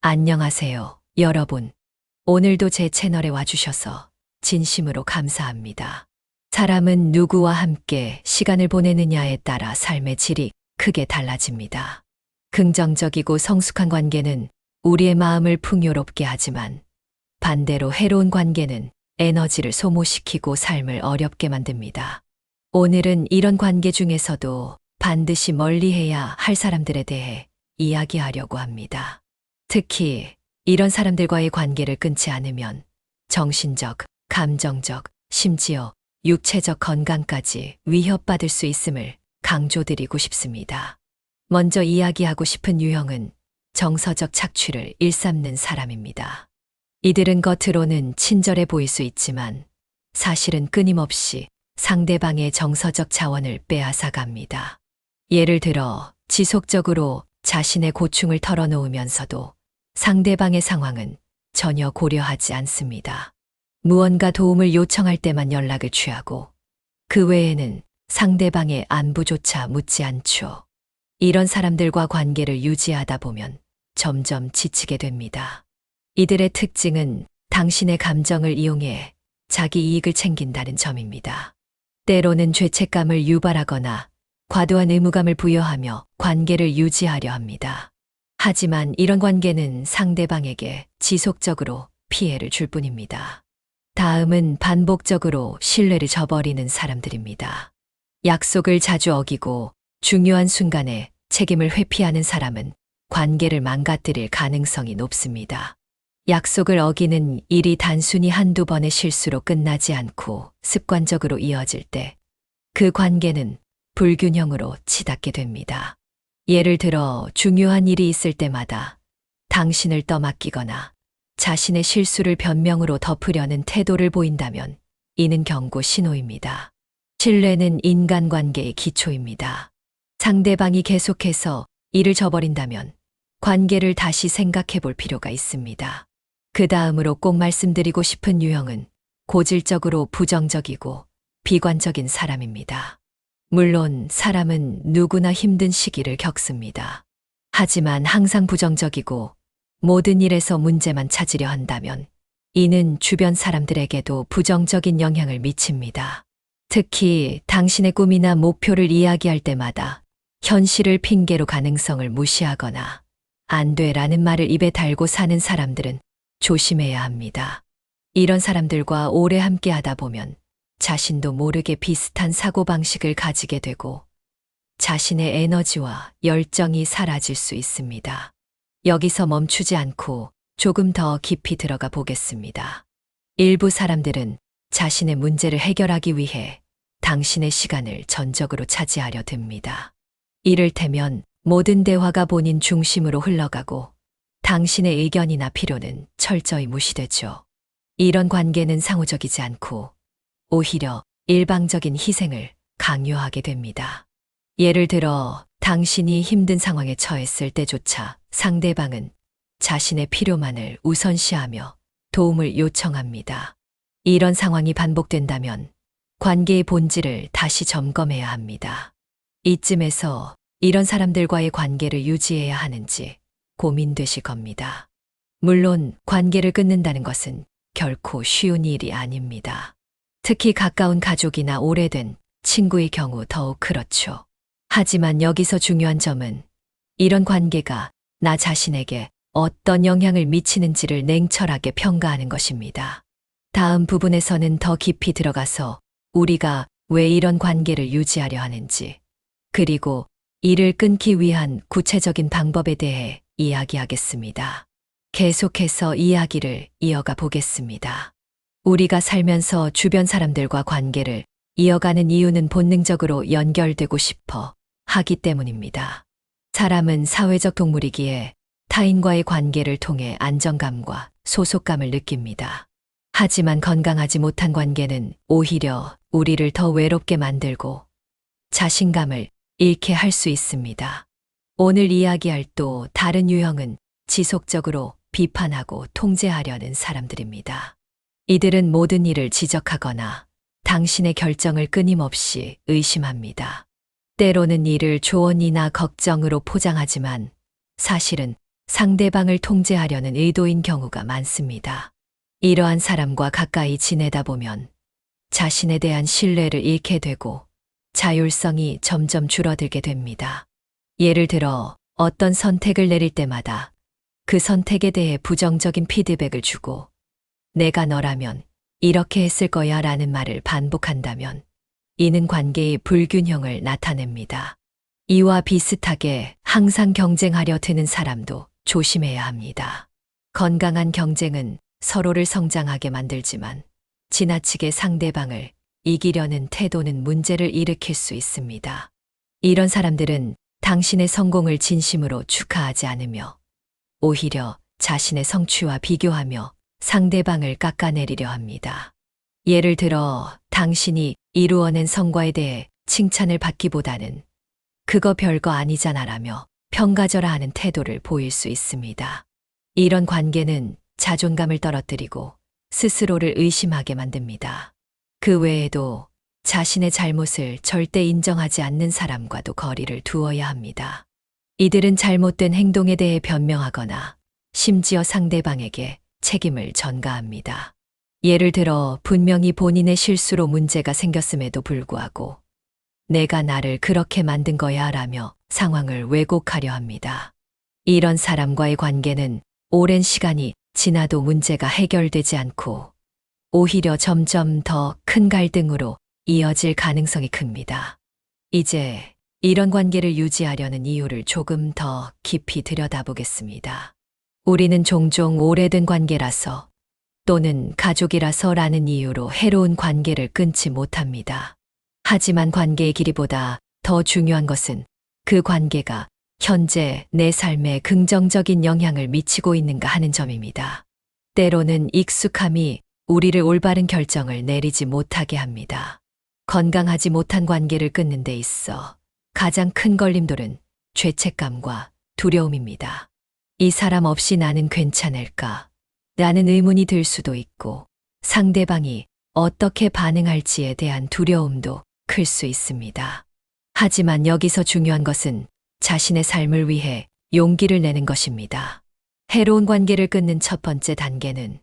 안녕하세요, 여러분. 오늘도 제 채널에 와주셔서 진심으로 감사합니다. 사람은 누구와 함께 시간을 보내느냐에 따라 삶의 질이 크게 달라집니다. 긍정적이고 성숙한 관계는 우리의 마음을 풍요롭게 하지만 반대로 해로운 관계는 에너지를 소모시키고 삶을 어렵게 만듭니다. 오늘은 이런 관계 중에서도 반드시 멀리해야 할 사람들에 대해 이야기하려고 합니다. 특히 이런 사람들과의 관계를 끊지 않으면 정신적, 감정적, 심지어 육체적 건강까지 위협받을 수 있음을 강조드리고 싶습니다. 먼저 이야기하고 싶은 유형은 정서적 착취를 일삼는 사람입니다. 이들은 겉으로는 친절해 보일 수 있지만 사실은 끊임없이 상대방의 정서적 자원을 빼앗아 갑니다. 예를 들어 지속적으로 자신의 고충을 털어놓으면서도 상대방의 상황은 전혀 고려하지 않습니다. 무언가 도움을 요청할 때만 연락을 취하고 그 외에는 상대방의 안부조차 묻지 않죠. 이런 사람들과 관계를 유지하다 보면 점점 지치게 됩니다. 이들의 특징은 당신의 감정을 이용해 자기 이익을 챙긴다는 점입니다. 때로는 죄책감을 유발하거나 과도한 의무감을 부여하며 관계를 유지하려 합니다. 하지만 이런 관계는 상대방에게 지속적으로 피해를 줄 뿐입니다. 다음은 반복적으로 신뢰를 저버리는 사람들입니다. 약속을 자주 어기고 중요한 순간에 책임을 회피하는 사람은 관계를 망가뜨릴 가능성이 높습니다. 약속을 어기는 일이 단순히 한두 번의 실수로 끝나지 않고 습관적으로 이어질 때 그 관계는 불균형으로 치닫게 됩니다. 예를 들어 중요한 일이 있을 때마다 당신을 떠맡기거나 자신의 실수를 변명으로 덮으려는 태도를 보인다면 이는 경고 신호입니다. 신뢰는 인간관계의 기초입니다. 상대방이 계속해서 일을 저버린다면 관계를 다시 생각해 볼 필요가 있습니다. 그 다음으로 꼭 말씀드리고 싶은 유형은 고질적으로 부정적이고 비관적인 사람입니다. 물론 사람은 누구나 힘든 시기를 겪습니다. 하지만 항상 부정적이고 모든 일에서 문제만 찾으려 한다면 이는 주변 사람들에게도 부정적인 영향을 미칩니다. 특히 당신의 꿈이나 목표를 이야기할 때마다 현실을 핑계로 가능성을 무시하거나 안 돼라는 말을 입에 달고 사는 사람들은 조심해야 합니다. 이런 사람들과 오래 함께 하다 보면 자신도 모르게 비슷한 사고방식을 가지게 되고 자신의 에너지와 열정이 사라질 수 있습니다. 여기서 멈추지 않고 조금 더 깊이 들어가 보겠습니다. 일부 사람들은 자신의 문제를 해결하기 위해 당신의 시간을 전적으로 차지하려 듭니다. 이를테면 모든 대화가 본인 중심으로 흘러가고 당신의 의견이나 필요는 철저히 무시되죠. 이런 관계는 상호적이지 않고 오히려 일방적인 희생을 강요하게 됩니다. 예를 들어 당신이 힘든 상황에 처했을 때조차 상대방은 자신의 필요만을 우선시하며 도움을 요청합니다. 이런 상황이 반복된다면 관계의 본질을 다시 점검해야 합니다. 이쯤에서 이런 사람들과의 관계를 유지해야 하는지 고민되실 겁니다. 물론 관계를 끊는다는 것은 결코 쉬운 일이 아닙니다. 특히 가까운 가족이나 오래된 친구의 경우 더욱 그렇죠. 하지만 여기서 중요한 점은 이런 관계가 나 자신에게 어떤 영향을 미치는지를 냉철하게 평가하는 것입니다. 다음 부분에서는 더 깊이 들어가서 우리가 왜 이런 관계를 유지하려 하는지, 그리고 이를 끊기 위한 구체적인 방법에 대해 이야기하겠습니다. 계속해서 이야기를 이어가 보겠습니다. 우리가 살면서 주변 사람들과 관계를 이어가는 이유는 본능적으로 연결되고 싶어 하기 때문입니다. 사람은 사회적 동물이기에 타인과의 관계를 통해 안정감과 소속감을 느낍니다. 하지만 건강하지 못한 관계는 오히려 우리를 더 외롭게 만들고 자신감을 잃게 할 수 있습니다. 오늘 이야기할 또 다른 유형은 지속적으로 비판하고 통제하려는 사람들입니다. 이들은 모든 일을 지적하거나 당신의 결정을 끊임없이 의심합니다. 때로는 이를 조언이나 걱정으로 포장하지만 사실은 상대방을 통제하려는 의도인 경우가 많습니다. 이러한 사람과 가까이 지내다 보면 자신에 대한 신뢰를 잃게 되고 자율성이 점점 줄어들게 됩니다. 예를 들어 어떤 선택을 내릴 때마다 그 선택에 대해 부정적인 피드백을 주고 내가 너라면 이렇게 했을 거야 라는 말을 반복한다면 이는 관계의 불균형을 나타냅니다. 이와 비슷하게 항상 경쟁하려 드는 사람도 조심해야 합니다. 건강한 경쟁은 서로를 성장하게 만들지만 지나치게 상대방을 이기려는 태도는 문제를 일으킬 수 있습니다. 이런 사람들은 당신의 성공을 진심으로 축하하지 않으며 오히려 자신의 성취와 비교하며 상대방을 깎아내리려 합니다. 예를 들어 당신이 이루어낸 성과에 대해 칭찬을 받기보다는 그거 별거 아니잖아라며 평가절하 하는 태도를 보일 수 있습니다. 이런 관계는 자존감을 떨어뜨리고 스스로를 의심하게 만듭니다. 그 외에도 자신의 잘못을 절대 인정하지 않는 사람과도 거리를 두어야 합니다. 이들은 잘못된 행동에 대해 변명하거나 심지어 상대방에게 책임을 전가합니다. 예를 들어 분명히 본인의 실수로 문제가 생겼음에도 불구하고 내가 나를 그렇게 만든 거야 라며 상황을 왜곡하려 합니다. 이런 사람과의 관계는 오랜 시간이 지나도 문제가 해결되지 않고 오히려 점점 더 큰 갈등으로 이어질 가능성이 큽니다. 이제 이런 관계를 유지하려는 이유를 조금 더 깊이 들여다보겠습니다. 우리는 종종 오래된 관계라서 또는 가족이라서라는 이유로 해로운 관계를 끊지 못합니다. 하지만 관계의 길이보다 더 중요한 것은 그 관계가 현재 내 삶에 긍정적인 영향을 미치고 있는가 하는 점입니다. 때로는 익숙함이 우리를 올바른 결정을 내리지 못하게 합니다. 건강하지 못한 관계를 끊는 데 있어 가장 큰 걸림돌은 죄책감과 두려움입니다. 이 사람 없이 나는 괜찮을까? 라는 의문이 들 수도 있고 상대방이 어떻게 반응할지에 대한 두려움도 클 수 있습니다. 하지만 여기서 중요한 것은 자신의 삶을 위해 용기를 내는 것입니다. 해로운 관계를 끊는 첫 번째 단계는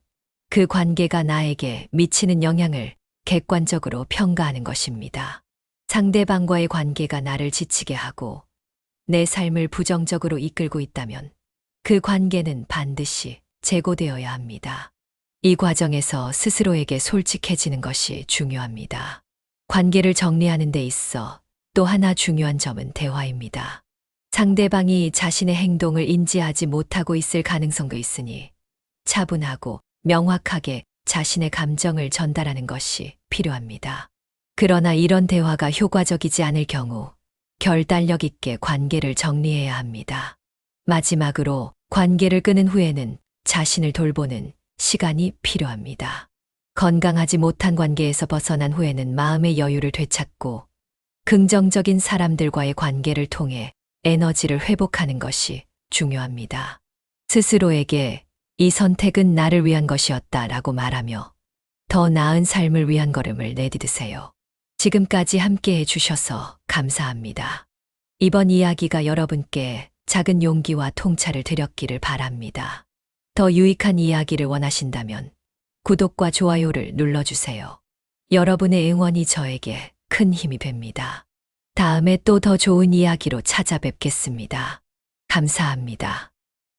그 관계가 나에게 미치는 영향을 객관적으로 평가하는 것입니다. 상대방과의 관계가 나를 지치게 하고 내 삶을 부정적으로 이끌고 있다면 그 관계는 반드시 재고되어야 합니다. 이 과정에서 스스로에게 솔직해지는 것이 중요합니다. 관계를 정리하는 데 있어 또 하나 중요한 점은 대화입니다. 상대방이 자신의 행동을 인지하지 못하고 있을 가능성도 있으니 차분하고 명확하게 자신의 감정을 전달하는 것이 필요합니다. 그러나 이런 대화가 효과적이지 않을 경우 결단력 있게 관계를 정리해야 합니다. 마지막으로 관계를 끊은 후에는 자신을 돌보는 시간이 필요합니다. 건강하지 못한 관계에서 벗어난 후에는 마음의 여유를 되찾고 긍정적인 사람들과의 관계를 통해 에너지를 회복하는 것이 중요합니다. 스스로에게 이 선택은 나를 위한 것이었다 라고 말하며 더 나은 삶을 위한 걸음을 내디드세요. 지금까지 함께 해주셔서 감사합니다. 이번 이야기가 여러분께 작은 용기와 통찰을 드렸기를 바랍니다. 더 유익한 이야기를 원하신다면 구독과 좋아요를 눌러주세요. 여러분의 응원이 저에게 큰 힘이 됩니다. 다음에 또 더 좋은 이야기로 찾아뵙겠습니다. 감사합니다.